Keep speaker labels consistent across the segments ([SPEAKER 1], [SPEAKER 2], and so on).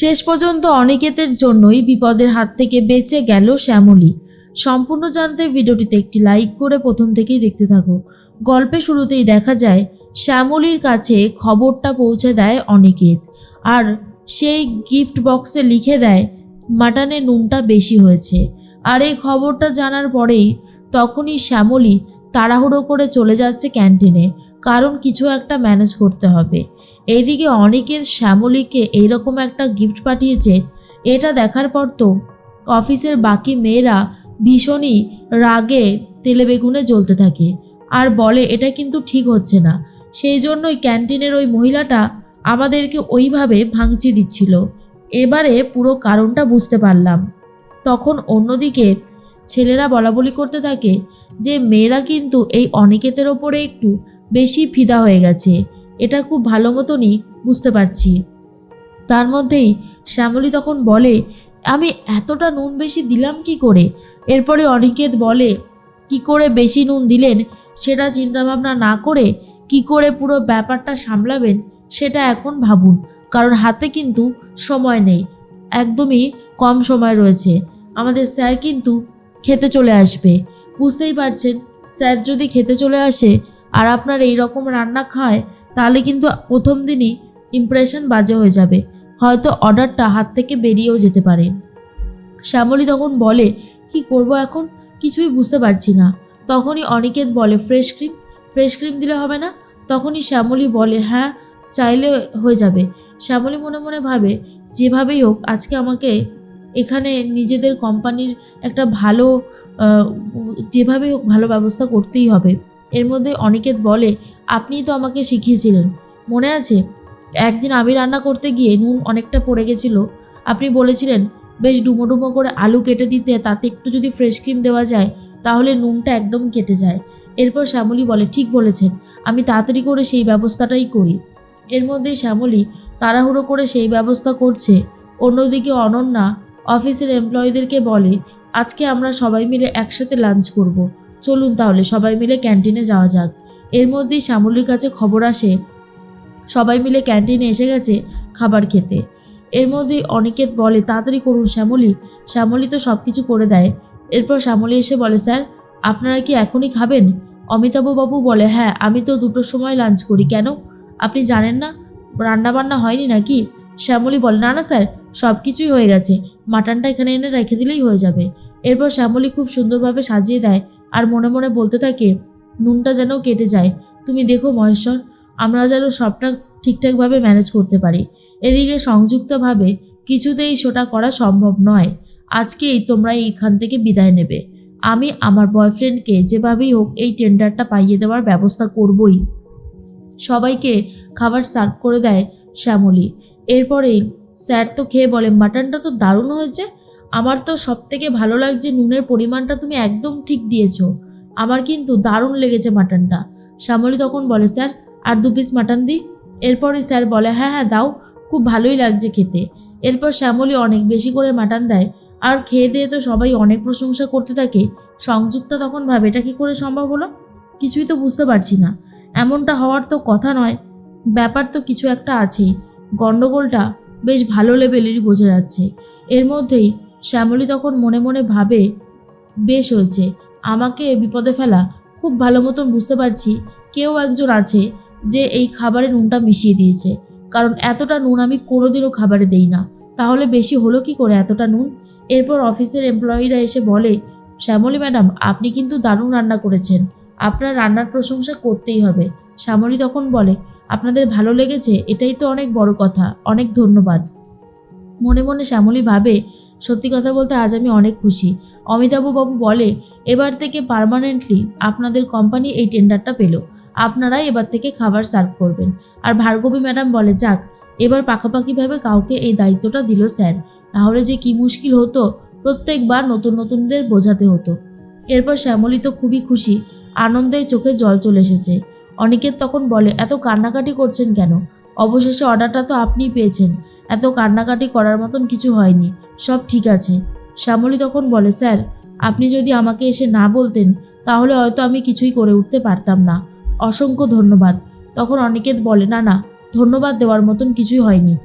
[SPEAKER 1] শেষ পর্যন্ত অনিকেতের জন্যই বিপদের হাত থেকে বেঁচে গেল শ্যামলী। সম্পূর্ণ জানতে ভিডিওটিতে একটি লাইক করে প্রথম থেকেই দেখতে থাকো। গল্পের শুরুতেই দেখা যায়, শ্যামলীর কাছে খবরটা পৌঁছে দেয় অনিকেত। আর সেই গিফট বক্সে লিখে দেয় মাটনে নুনটা বেশি হয়েছে। আর এই খবরটা জানার পরেই তখনই শ্যামলী তাড়াহুড়ো করে চলে যাচ্ছে ক্যান্টিনে, কারণ কিছু একটা ম্যানেজ করতে হবে। এইদিকে অনেকের শ্যামলীকে এইরকম একটা গিফট পাঠিয়েছে, এটা দেখার পর তো অফিসের বাকি মেয়েরা ভীষণই রাগে তেলে বেগুনে জ্বলতে থাকে। আর বলে, এটা কিন্তু ঠিক হচ্ছে না। সেই জন্যই ক্যান্টিনের ওই মহিলাটা আমাদেরকে ওইভাবে ভাঙচি দিচ্ছিল। এবারে পুরো কারণটা বুঝতে পারলাম। তখন অন্যদিকে ছেলেরা বলা বলি করতে থাকে যে, মেয়েরা কিন্তু এই অনিকেতের ওপরে একটু বেশি ফিদা হয়ে গেছে। এটা খুব ভালো মতনই বুঝতে পারছি। তার মধ্যেই শ্যামলী তখন বলে, আমি এতটা নুন বেশি দিলাম কি করে? এরপরে অনিকেত বলে, কি করে বেশি নুন দিলেন? সেটা চিন্তাভাবনা না করে কি করে পুরো ব্যাপারটা সামলাবেন সেটা এখন ভাবুন। কারণ হাতে কিন্তু সময় নেই, একদমই কম সময় রয়েছে। আমাদের স্যার কিন্তু খেতে চলে আসবে। বুঝতেই পারছেন, স্যার যদি খেতে চলে আসে আর আপনার এই রকম রান্না খায় তাহলে কিন্তু প্রথম দিনই ইমপ্রেশন বাজে হয়ে যাবে। হয়তো অর্ডারটা হাত থেকে বেরিয়েও যেতে পারে। শ্যামলী তখন বলে কি করব এখন? কিছুই বুঝতে পারছি না। তখনই অনিকেত বলে ফ্রেশ ক্রিম ফ্রেশ ক্রিম দিলে হবে না? তখনই শ্যামলী বলে হ্যাঁ চাইলে হয়ে যাবে। শ্যামলী মনে মনে ভাবে যেভাবেই হোক আজকে আমাকে এখানে নিজেদের কোম্পানির একটা ভালো আহ, যেভাবেই হোক ভালো ব্যবস্থা করতেই হবে। এর মধ্যে অনিকেত বলে আপনিই তো আমাকে শিখিয়েছিলেন। মনে আছে? একদিন আমি রান্না করতে গিয়ে নুন অনেকটা পড়ে গেছিল। আপনি বলেছিলেন, বেশ ডুমো ডুমো করে আলু কেটে দিতে, তাতে একটু যদি ফ্রেশ ক্রিম দেওয়া যায়, তাহলে নুনটা একদম কেটে যায়। এরপর শ্যামলী বলে, ঠিক বলেছেন, আমি তাড়াতাড়ি করে সেই ব্যবস্থাটাই করি। এর মধ্যেই শ্যামলী তাড়াহুড়ো করে সেই ব্যবস্থা করছে। অন্যদিকে অনন্যা অফিসের এমপ্লয়ীদেরকে বলে, আজকে আমরা সবাই মিলে একসাথে লাঞ্চ করব। চলুন তাহলে সবাই মিলে ক্যান্টিনে যাওয়া যাক। এর মধ্যেই শ্যামলীর কাছে খবর আসে, সবাই মিলে ক্যান্টিনে এসে গেছে খাবার খেতে। এর মধ্যেই অনিকেত বলে, তাড়াতাড়ি করুন শ্যামলী। শ্যামলী তো সব কিছু করে দেয়। এরপর শ্যামলী এসে বলে, স্যার, আপনারা কি এখনই খাবেন? অমিতাভবাবু বলে হ্যাঁ আমি তো দুটোর সময় লাঞ্চ করি। কেন? আপনি জানেন না? রান্না বান্না হয়নি নাকি? শ্যামলী বলে, না না, স্যার সব কিছুই হয়ে গেছে। মাটনটা এখানে এনে রেখে দিলেই হয়ে যাবে। এরপর শ্যামলী খুব সুন্দরভাবে সাজিয়ে দেয় আর মনে মনে বলতে থাকে নুনটা যেন কেটে যায়। তুমি দেখো মহেশ্বর, আমরা যেন সবটা ঠিকঠাকভাবে ম্যানেজ করতে পারি। এদিকে সংযুক্তভাবে কিছুতেই সেটা করা সম্ভব নয়। আজকেই তোমরা এইখান থেকে বিদায় নেবে। আমি আমার বয়ফ্রেন্ডকে যেভাবেই হোক এই টেন্ডারটা পাইয়ে দেওয়ার ব্যবস্থা করবই। সবাইকে খাবার সার্ভ করে দেয় শ্যামলী। এরপরেই স্যার তো খেয়ে বলে, মাটনটা তো দারুণ হয়েছে। আমার তো সব থেকে ভালো লাগছে নুনের পরিমাণটা তুমি একদম ঠিক দিয়েছ। আমার কিন্তু দারুণ লেগেছে মাটনটা। শ্যামলী তখন বলে, স্যার, আর দু পিস মাটন দিই? এরপরই স্যার বলে হ্যাঁ হ্যাঁ দাও, খুব ভালোই লাগছে খেতে। এরপর শ্যামলী অনেক বেশি করে মাটন দেয়, আর খেয়ে দিয়ে তো সবাই অনেক প্রশংসা করতে থাকে। সংযুক্তা তখন ভাবে, এটা কী করে সম্ভব হলো? কিছুই তো বুঝতে পারছি না। এমনটা হওয়ার তো কথা নয়, ব্যাপার তো কিছু একটা আছেই। গণ্ডগোলটা বেশ ভালো লেভেলেরই বোঝা যাচ্ছে। এর মধ্যেই শ্যামলী তখন মনে মনে ভাবে, বেশ হয়েছে। আমাকে বিপদে ফেলা খুব ভালো মতন বুঝতে পারছি কেউ একজন আছে যে এই খাবারে নুনটা মিশিয়ে দিয়েছে। কারণ এতটা নুন আমি কোনোদিনও খাবারে দেই না। তাহলে বেশি হলো কি করে এতটা নুন? এরপর অফিসের এমপ্লয়িরা এসে বলে, শ্যামলী ম্যাডাম, আপনি কিন্তু দারুণ রান্না করেছেন। আপনার রান্নার প্রশংসা করতেই হবে। শ্যামলী তখন বলে, আপনাদের ভালো লেগেছে, এটাই তো অনেক বড় কথা। অনেক ধন্যবাদ। মনে মনে শ্যামলী ভাবে, সত্যি কথা বলতে আজ আমি অনেক খুশি। অমিতাভ বাবু বলে, এবার থেকে পার্মানেন্টলি আপনাদের কোম্পানি এই টেন্ডারটা পেল। আপনারাই এবার থেকে খাবার সার্ভ করবেন। আর ভার্গবী ম্যাডাম বলে, যাক, এবার পাকাপাকিভাবে কাউকে এই দায়িত্বটা দিল স্যার তাহলে যে কি মুশকিল হতো, প্রত্যেকবার নতুন নতুনদের বোঝাতে হতো। এরপর শ্যামলী তো খুবই খুশি, আনন্দে চোখে জল চলে এসেছে। অনিকেত তখন বলে, এত কান্নাকাটি করছেন কেন? অবশেষে অর্ডারটা তো আপনিই পেয়েছেন। এত কান্নাকাটি করার মতন কিছু হয়নি। সব ঠিক আছে। শ্যামলী তখন বলে, স্যার, আপনি যদি আমাকে এসে না বলতেন, তাহলে হয়তো আমি কিছুই করে উঠতে পারতাম না। অসংখ্য ধন্যবাদ। তখন অনিকেত বলে, না না, ধন্যবাদ দেওয়ার মতন কিছুই হয়নি।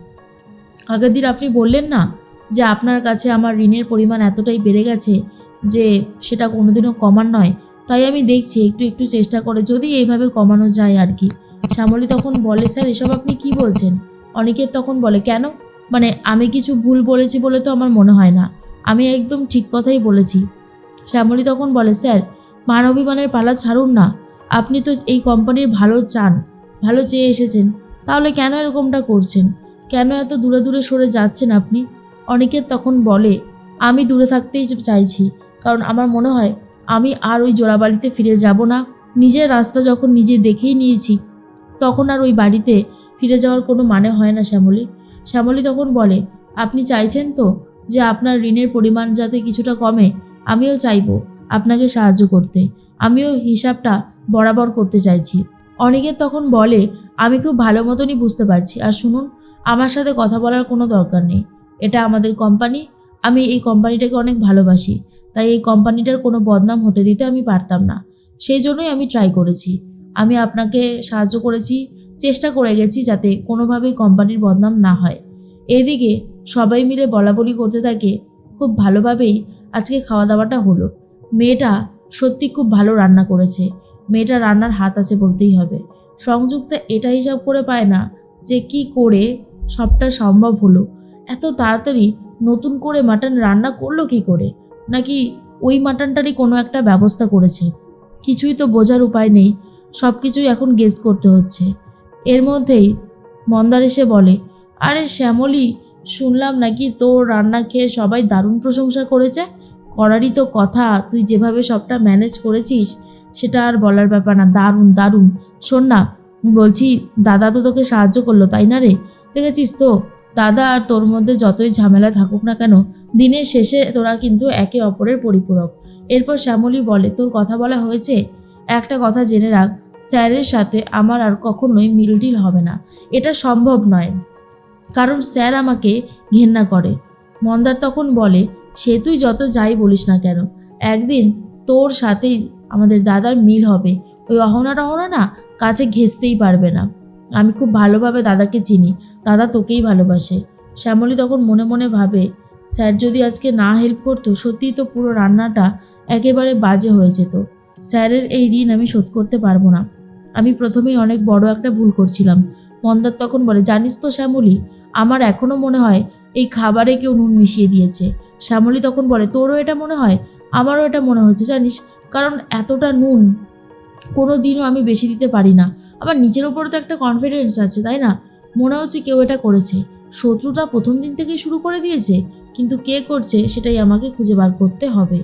[SPEAKER 1] আগের দিন আপনি বললেন না যে আপনার কাছে আমার ঋণের পরিমাণ এতটাই বেড়ে গেছে যে সেটা কোনোদিনও কমান নয়। তাই আমি দেখছি, একটু একটু চেষ্টা করে যদি এইভাবে কমানো যায় আর কি। শ্যামলী তখন বলে, স্যার, এসব আপনি কি বলছেন? অনেকের তখন বলে, কেন? মানে আমি কিছু ভুল বলেছি বলে তো আমার মনে হয় না। আমি একদম ঠিক কথাই বলেছি। শ্যামলী তখন বলে, স্যার মান অভিমানের পালা ছাড়ুন না। আপনি তো এই কোম্পানির ভালো চান, ভালো চেয়ে এসেছেন। তাহলে কেন এরকমটা করছেন? কেন এত দূরে দূরে সরে যাচ্ছেন আপনি? অনেকের তখন বলে, আমি দূরে থাকতেই চাইছি, কারণ আমার মনে হয় আমি আর ওই জোড়াবাড়িতে ফিরে যাব না। নিজের রাস্তা যখন নিজে দেখেই নিয়েছি, তখন আর ওই বাড়িতে ফিরে যাওয়ার কোনো মানে হয় না শ্যামলী। শ্যামলী তখন বলে, আপনি চাইছেন তো? যে আপনার ঋণের পরিমাণ যাতে কিছুটা কমে, আমিও চাইব আপনাকে সাহায্য করতে। আমিও হিসাবটা বরাবর করতে চাইছি। অনেকে তখন বলে, আমি খুব ভালো মতনই বুঝতে পারছি। আর শুনুন, আমার সাথে কথা বলার কোনো দরকার নেই। এটা আমাদের কোম্পানি, আমি এই কোম্পানিটাকে অনেক ভালোবাসি। তাই এই কোম্পানিটার কোনো বদনাম হতে দিতে আমি পারতাম না। সেই জন্যই আমি ট্রাই করেছি। আমি আপনাকে সাহায্য করেছি, চেষ্টা করে গেছি যাতে কোনোভাবেই কোম্পানির বদনাম না হয়। এদিকে সবাই মিলে বলা বলি করতে থাকে, খুব ভালোভাবেই আজকে খাওয়া দাওয়াটা হলো। মেয়েটা সত্যি খুব ভালো রান্না করেছে। মেয়েটা রান্নার হাত আছে বলতেই হবে। সংযুক্তা এটা হিসাব করে পায় না যে কি করে সবটা সম্ভব হলো। এত তাড়াতাড়ি নতুন করে মাটন রান্না করল কি করে? নাকি ওই মাটনটারই কোনো একটা ব্যবস্থা করেছে? কিছুই তো বোঝার উপায় নেই। সব কিছুই এখন গেস করতে হচ্ছে। এর মধ্যেই মন্দার এসে বলে, আরে শ্যামলী শুনলাম নাকি তোর রান্না খেয়ে সবাই দারুণ প্রশংসা করেছে? করারই তো কথা, তুই যেভাবে সবটা ম্যানেজ করেছিস, সেটা আর বলার ব্যাপার না। দারুণ দারুণ। শোন না বলছি, দাদা তো তোকে সাহায্য করল, তাই না রে? দেখেছিস তো, দাদা আর তোর মধ্যে যতই ঝামেলা থাকুক না কেন, দিনের শেষে তোরা কিন্তু একে অপরের পরিপূরক। এরপর শ্যামলী বলে, তোর কথা বলা হয়েছে? একটা কথা জেনে রাখ, স্যারের সাথে আমার আর কখনোই মিলটিল হবে না। এটা সম্ভব নয়। কারণ স্যার আমাকে ঘেন্না করে। মন্দার তখন বলে, সে তুই যত যাই বলিস না কেন, একদিন তোর সাথেই আমাদের দাদার মিল হবে। ওই অহনা টহনা না কাছে ঘেঁচতেই পারবে না। আমি খুব ভালোভাবে দাদাকে চিনি, দাদা তোকেই ভালোবাসে। শ্যামলী তখন মনে মনে ভাবে, স্যার যদি আজকে না হেল্প করতো, সত্যিই তো পুরো রান্নাটা একেবারে বাজে হয়ে যেত। স্যারের এই ঋণ আমি শোধ করতে পারব না। আমি প্রথমেই অনেক বড় একটা ভুল করছিলাম। মন্দার তখন বলে, জানিস তো শ্যামলী আমার এখনও মনে হয় এই খাবারে কেউ নুন মিশিয়ে দিয়েছে। শ্যামলী তখন বলে, তোরও এটা মনে হয়? আমারও এটা মনে হচ্ছে, জানিস? কারণ এতটা নুন কোনো দিনও আমি বেশি দিতে পারি না। আমার নিজের ওপরও তো একটা কনফিডেন্স আছে, তাই না? মনে হচ্ছে কেউ এটা করেছে। শত্রুতা প্রথম দিন থেকেই শুরু করে দিয়েছে, কিন্তু কে করছে সেটাই আমাকে খুঁজে বার করতে হবে।